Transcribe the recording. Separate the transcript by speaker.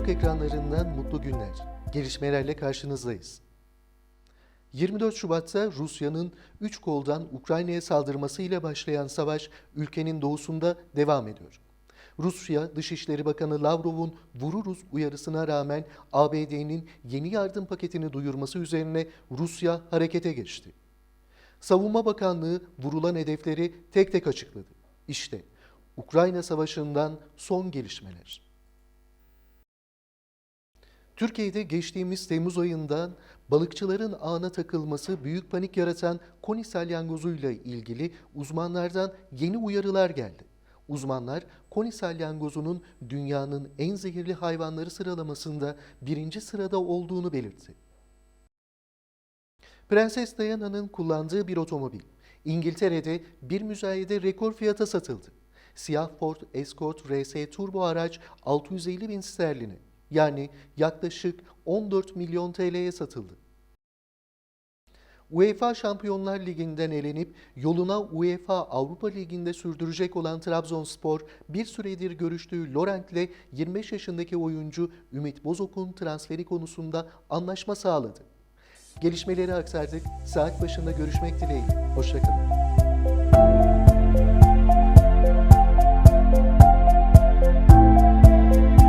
Speaker 1: ekranlarından mutlu günler. Gelişmelerle karşınızdayız. 24 Şubat'ta Rusya'nın 3 koldan Ukrayna'ya saldırmasıyla başlayan savaş ülkenin doğusunda devam ediyor. Rusya Dışişleri Bakanı Lavrov'un vururuz uyarısına rağmen ABD'nin yeni yardım paketini duyurması üzerine Rusya harekete geçti. Savunma Bakanlığı vurulan hedefleri tek tek açıkladı. İşte Ukrayna Savaşı'ndan son gelişmeler. Türkiye'de geçtiğimiz Temmuz ayından balıkçıların ağına takılması büyük panik yaratan koni salyangozuyla ilgili uzmanlardan yeni uyarılar geldi. Uzmanlar koni salyangozunun dünyanın en zehirli hayvanları sıralamasında birinci sırada olduğunu belirtti. Prenses Diana'nın kullandığı bir otomobil İngiltere'de bir müzayede rekor fiyata satıldı. Siyah Ford Escort RS turbo araç 650 bin sterline yani yaklaşık 14 milyon TL'ye satıldı. UEFA Şampiyonlar Ligi'nden elenip yoluna UEFA Avrupa Ligi'nde sürdürecek olan Trabzonspor bir süredir görüştüğü Lorent'le 25 yaşındaki oyuncu Ümit Bozok'un transferi konusunda anlaşma sağladı. Gelişmeleri aktardık. Saat başında görüşmek dileğiyle. Hoşçakalın.